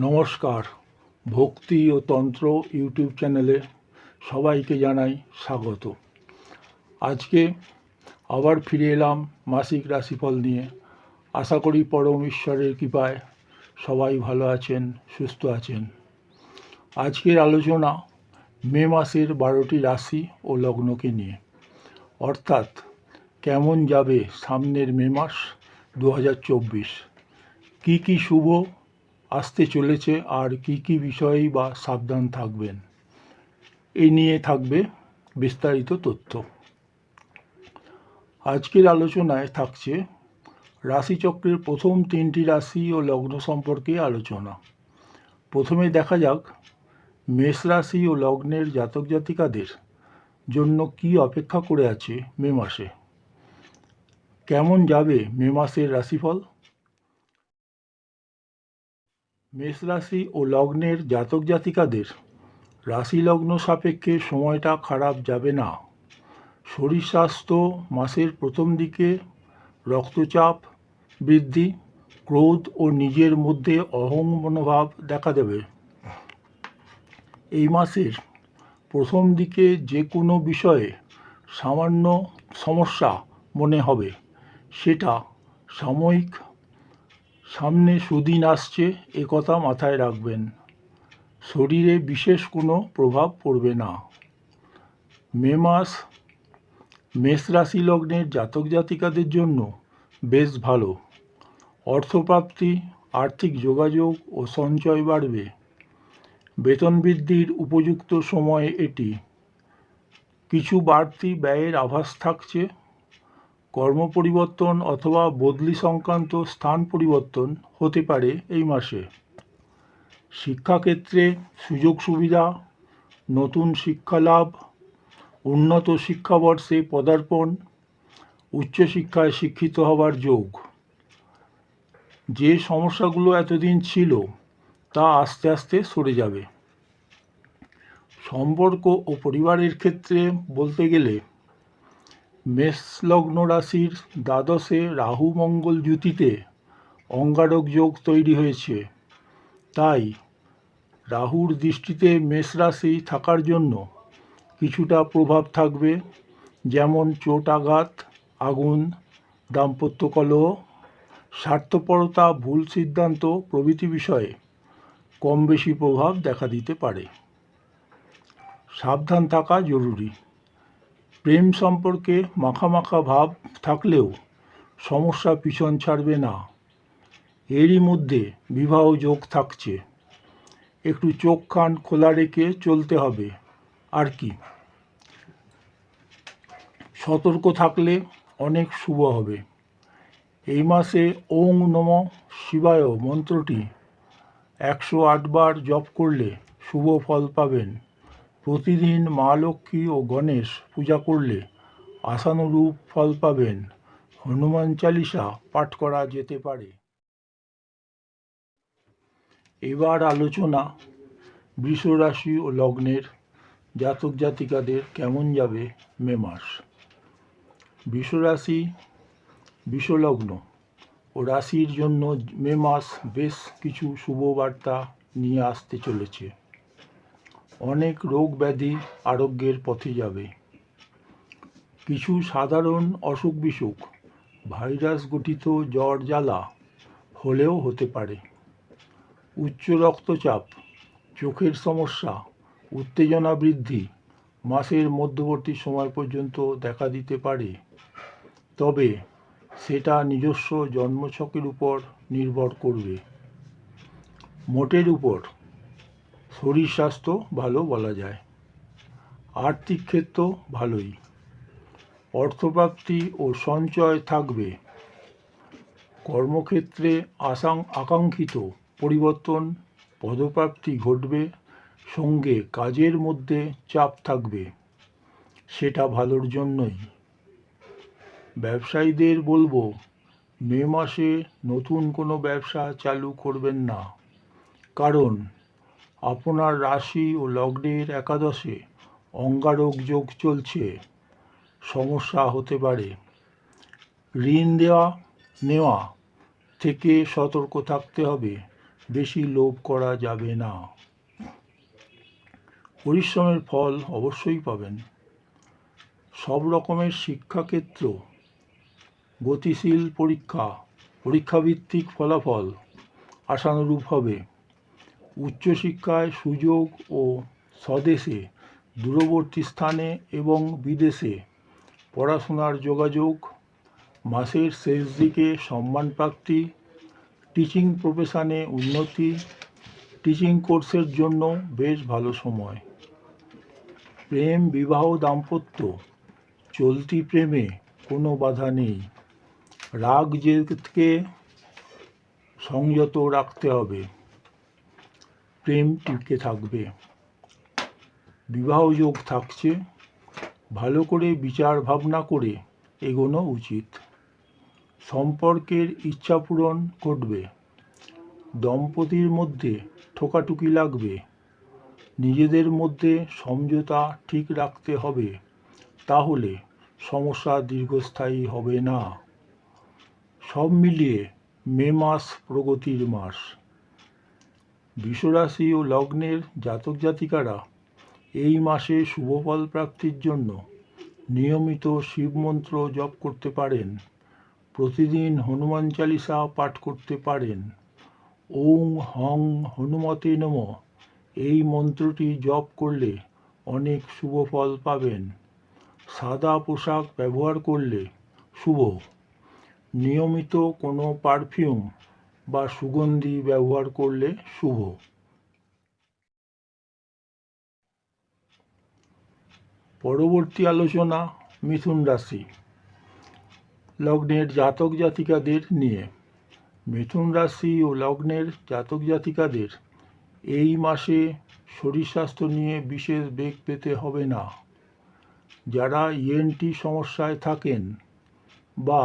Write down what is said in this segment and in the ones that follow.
নমস্কার। ভক্তি ও তন্ত্র ইউটিউব চ্যানেলে সবাইকে জানাই স্বাগত। আজকে আবার ফিরে এলাম মাসিক রাশিফল নিয়ে। আশা করি পরম ঈশ্বরের কৃপায় সবাই ভালো আছেন, সুস্থ আছেন। আজকের আলোচনা মে মাসের বারোটি রাশি ও লগ্নকে নিয়ে। অর্থাৎ কেমন যাবে সামনের মে মাস দু হাজার চব্বিশ? কী কী শুভ আসতে চলেছে আর কি কি বিষয়েই বা সাবধান থাকবেন এই নিয়ে থাকবে বিস্তারিত তথ্য। আজকের আলোচনায় থাকছে রাশিচক্রের প্রথম তিনটি রাশি ও লগ্ন সম্পর্কে আলোচনা। প্রথমে দেখা যাক মেষ রাশি ও লগ্নের জাতক জাতিকাদের জন্য কি অপেক্ষা করে আছে মে মাসে। কেমন যাবে মে মাসের রাশিফল? মেষ রাশি ও লগ্নের জাতক জাতিকাদের রাশি লগ্ন সাপেক্ষে সময়টা খারাপ যাবে না। শরীর স্বাস্থ্য মাসের প্রথম দিকে রক্তচাপ বৃদ্ধি, ক্রোধ ও নিজের মধ্যে অহং মনোভাব দেখা দেবে। এই মাসের প্রথম দিকে যে কোনো বিষয়ে সামান্য সমস্যা মনে হবে। সেটা সাময়িক সামনে সুদিন আসছে, এ কথা মাথায় রাখবেন। শরীরে বিশেষ কোনো প্রভাব পড়বে না। মে মাস, মেষ রাশি লগ্নের জাতক জাতিকাদের জন্য বেশ ভালো। অর্থপ্রাপ্তি, আর্থিক যোগাযোগ ও সঞ্চয় বাড়বে। বেতন বৃদ্ধির উপযুক্ত সময় এটি। কিছু বাড়তি ব্যয়ের আভাস থাকছে। কর্ম পরিবর্তন অথবা বদলি সংক্রান্ত স্থান পরিবর্তন হতে পারে এই মাসে। শিক্ষাক্ষেত্রে সুযোগ সুবিধা, নতুন শিক্ষা লাভ, উন্নত শিক্ষাবর্ষে পদার্পণ উচ্চশিক্ষায় শিক্ষিত হবার যোগ। যে সমস্যাগুলো এতদিন ছিল, তা আস্তে আস্তে সরে যাবে। সম্পর্ক ও পরিবারের ক্ষেত্রে বলতে গেলে মেষ লগ্ন রাশির দ্বাদশে রাহু মঙ্গল জুতিতে অঙ্গারক যোগ তৈরি হয়েছে। তাই রাহুর দৃষ্টিতে মেষ রাশি থাকার জন্য কিছুটা প্রভাব থাকবে, যেমন চোট আঘাত, আগুন, দাম্পত্য কলহ, স্বার্থপরতা, ভুল সিদ্ধান্ত প্রভৃতি বিষয়ে কম বেশি প্রভাব দেখা দিতে পারে। সাবধান থাকা জরুরি। প্রেম সম্পর্কে মাখামাখা ভাব থাকলেও সমস্যা পিছন ছাড়বে না। এরই মধ্যে বিবাহ যোগ থাকছে। একটু চোখ কান খোলা রেখে চলতে হবে। আর কি? সতর্ক থাকলে অনেক শুভ হবে। এই মাসে ওং নম শিবায় মন্ত্রটি একশো আটবার জপ করলে শুভ ফল পাবেন। প্রতিদিন মা লক্ষ্মী ও গণেশ পূজা করলে আশানুরূপ ফল পাবেন। হনুমান চালিসা পাঠ করা যেতে পারে। এবার আলোচনা। রাশি ও লগ্নের জাতক জাতিকাদের কেমন যাবে মে মাস? বৃষ রাশি বিষলগ্ন ও রাশির জন্য মে মাস বেশ কিছু শুভ বার্তা নিয়ে আসতে চলেছে। অনেক রোগ ব্যাধি আরোগ্যের পথে যাবে। কিছু সাধারণ অসুখ বিসুখ, ভাইরাস গঠিত জ্বর জ্বালা হলেও হতে পারে। উচ্চ রক্তচাপ, চোখের সমস্যা, উত্তেজনা বৃদ্ধি মাসের মধ্যবর্তী সময় পর্যন্ত দেখা দিতে পারে। তবে সেটা নিজস্ব জন্মছকের উপর নির্ভর করবে। মোটের উপর শরীর স্বাস্থ্য ভালো বলা যায়। আর্থিক ক্ষেত্র ভালোই। অর্থপ্রাপ্তি ও সঞ্চয় থাকবে। কর্মক্ষেত্রে আসাং আকাঙ্ক্ষিত পরিবর্তন, পদপ্রাপ্তি ঘটবে, সঙ্গে কাজের মধ্যে চাপ থাকবে। সেটা ভালোর জন্যই। ব্যবসায়ীদের বলব, মে মাসে নতুন কোনো ব্যবসা চালু করবেন না। কারণ আপনার রাশি ও লগ্নের একাদশে অঙ্গারক যোগ চলছে। সমস্যা হতে পারে। ঋণ দেওয়া, নেওয়া থেকে সতর্ক থাকতে হবে। বেশি লোভ করা যাবে না। পরিশ্রমের ফল অবশ্যই পাবেন। সব রকমের শিক্ষাক্ষেত্র, গতিশীল পরীক্ষা, পরীক্ষাভিত্তিক ফলাফল আশানুরূপ হবে। উচ্চশিক্ষায় সুযোগ ও স্বদেশে, দূরবর্তী স্থানে এবং বিদেশে পড়াশোনার যোগাযোগ, মাসের শেষ দিকে সম্মান প্রাপ্তি টিচিং প্রফেশনে উন্নতি, টিচিং কোর্সের জন্য বেশ ভালো সময়। প্রেম, বিবাহ, দাম্পত্য, চলতি প্রেমে কোনো বাধা নেই। রাগ জেদকে সংযত রাখতে হবে। প্রেম টিকে থাকবে। বিবাহযোগ থাকছে। ভালো করে বিচার ভাবনা করে এগোনো উচিত। সম্পর্কের ইচ্ছা পূরণ ঘটবে। দম্পতির মধ্যে ঠোকাটুকি লাগবে। নিজেদের মধ্যে সমঝোতা ঠিক রাখতে হবে। তাহলে সমস্যা দীর্ঘস্থায়ী হবে না। সব মিলিয়ে মে মাস প্রগতির মাস। বিশ্বরাশি ও লগ্নের জাতক জাতিকারা এই মাসে শুভফল প্রাপ্তির জন্য নিয়মিত শিব মন্ত্র জপ করতে পারেন। প্রতিদিন হনুমান চালিসা পাঠ করতে পারেন। ওং হং হনুমতে নম। এই মন্ত্রটি জপ করলে অনেক শুভ ফল পাবেন। সাদা পোশাক ব্যবহার করলে শুভ। নিয়মিত কোনো পারফিউম বা সুগন্ধি ব্যবহার করলে শুভ। পরবর্তী আলোচনা মিথুন রাশি, লগ্নের জাতক জাতিকাদের নিয়ে। মিথুন রাশি ও লগ্নের জাতক জাতিকাদের এই মাসে শরীর স্বাস্থ্য নিয়ে বিশেষ বেগ পেতে হবে না। যারা ইএনটি সমস্যায় থাকেন বা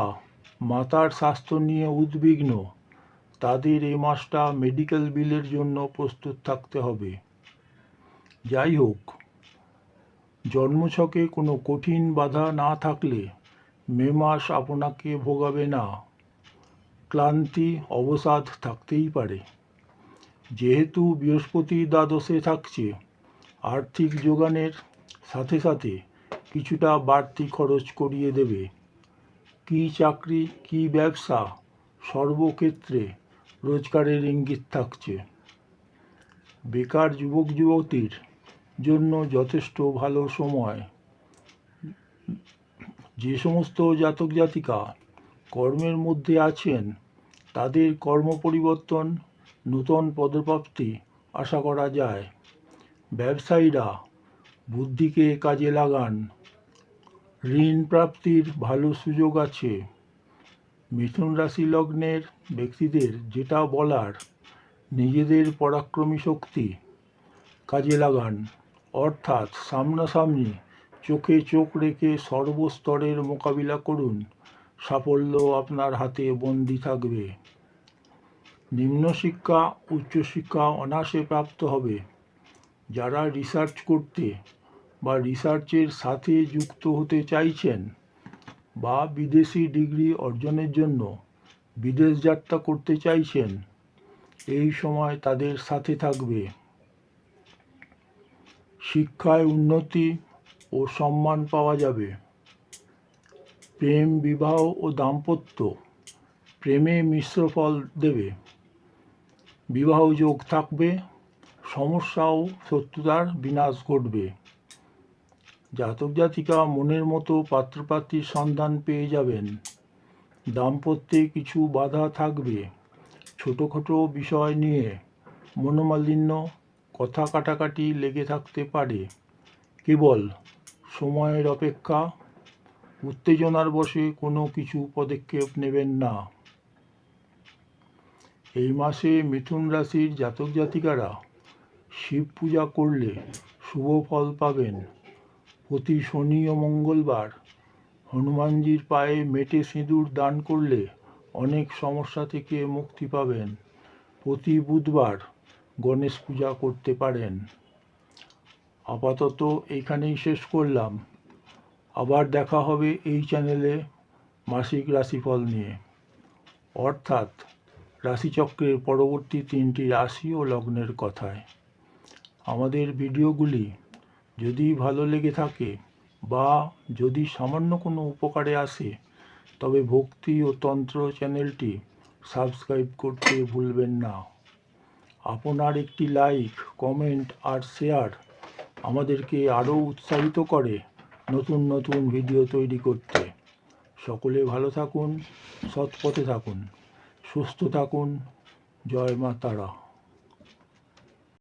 মাতার স্বাস্থ্য নিয়ে উদ্বিগ্ন তাদের এই মাসটা মেডিকেল বিলের জন্য প্রস্তুত থাকতে হবে। যাই হোক, জন্মছকে কোনো কঠিন বাধা না থাকলে মে মাস আপনাকে ভোগাবে না। ক্লান্তি, অবসাদ থাকতেই পারে। যেহেতু বৃহস্পতি দ্বাদশে থাকছে, আর্থিক যোগানের সাথে সাথে কিছুটা বাড়তি খরচ করিয়ে দেবে। কী চাকরি, কী ব্যবসা সর্বক্ষেত্রে রোজগারের ইঙ্গিত থাকছে। বেকার যুবক, যুবতীর জন্য যথেষ্ট ভালো সময়। যে সমস্ত জাতক, জাতিকা কর্মের মধ্যে আছেন, তাদের কর্ম পরিবর্তন, নূতন পদপ্রাপ্তি আশা করা যায়। ব্যবসায়ীরা বুদ্ধিকে কাজে লাগান। ঋণ প্রাপ্তির ভালো সুযোগ আছে। মিথুন রাশি লগ্নের ব্যক্তিদের যেটা বলার, নিজেদের পরাক্রমী শক্তি কাজে লাগান। অর্থাৎ সামনাসামনি চোখে চোখ রেখে সর্বস্তরের মোকাবিলা করুন। সাফল্য আপনার হাতে বন্দি থাকবে। নিম্নশিক্ষা উচ্চশিক্ষা অনায়াসে প্রাপ্ত হবে। যারা রিসার্চ করতে বা রিসার্চের সাথে যুক্ত হতে চাইছেন বা বিদেশি ডিগ্রি অর্জনের জন্য বিদেশ যাত্রা করতে চাইছেন, এই সময় তাদের সাথে থাকবে। শিক্ষায় উন্নতি ও সম্মান পাওয়া যাবে। প্রেম, বিবাহ ও দাম্পত্য প্রেমে মিশ্র ফল দেবে। বিবাহ যোগ থাকবে সমস্যা ও শত্রুতার বিনাশ ঘটবে। জাতক জাতিকা মনের মতো পাত্রপাত্রীর সন্ধান পেয়ে যাবেন। দাম্পত্যে কিছু বাধা থাকবে। ছোটোখাটো বিষয় নিয়ে মনোমালিন্য, কথা কাটাকাটি লেগে থাকতে পারে। কেবল সময়ের অপেক্ষা, উত্তেজনার বশে কোনো কিছু পদক্ষেপ নেবেন না। এই মাসে মিথুন রাশির জাতক জাতিকারা শিব পূজা করলে শুভ ফল পাবেন। প্রতি শনি ও মঙ্গলবার হনুমানজির পায়ে মেটে সিঁদুর দান করলে অনেক সমস্যা থেকে মুক্তি পাবেন। প্রতি বুধবার গণেশ পূজা করতে পারেন। আপাতত এইখানেই শেষ করলাম। আবার দেখা হবে এই চ্যানেলে মাসিক রাশিফল নিয়ে। অর্থাৎ রাশিচক্রের পরবর্তী তিনটি রাশি ও লগ্নের কথায়। আমাদের ভিডিওগুলি যদি ভালো লেগে থাকে বা যদি সামান্য কোনো উপকারে আসে, তবে ভক্তি ও তন্ত্র চ্যানেলটি সাবস্ক্রাইব করতে ভুলবেন না। আপনার একটি লাইক, কমেন্ট আর শেয়ার আমাদেরকে আরও উৎসাহিত করে নতুন নতুন ভিডিও তৈরি করতে। সকলে ভালো থাকুন সৎ পথে থাকুন, সুস্থ থাকুন। জয় মা তারা।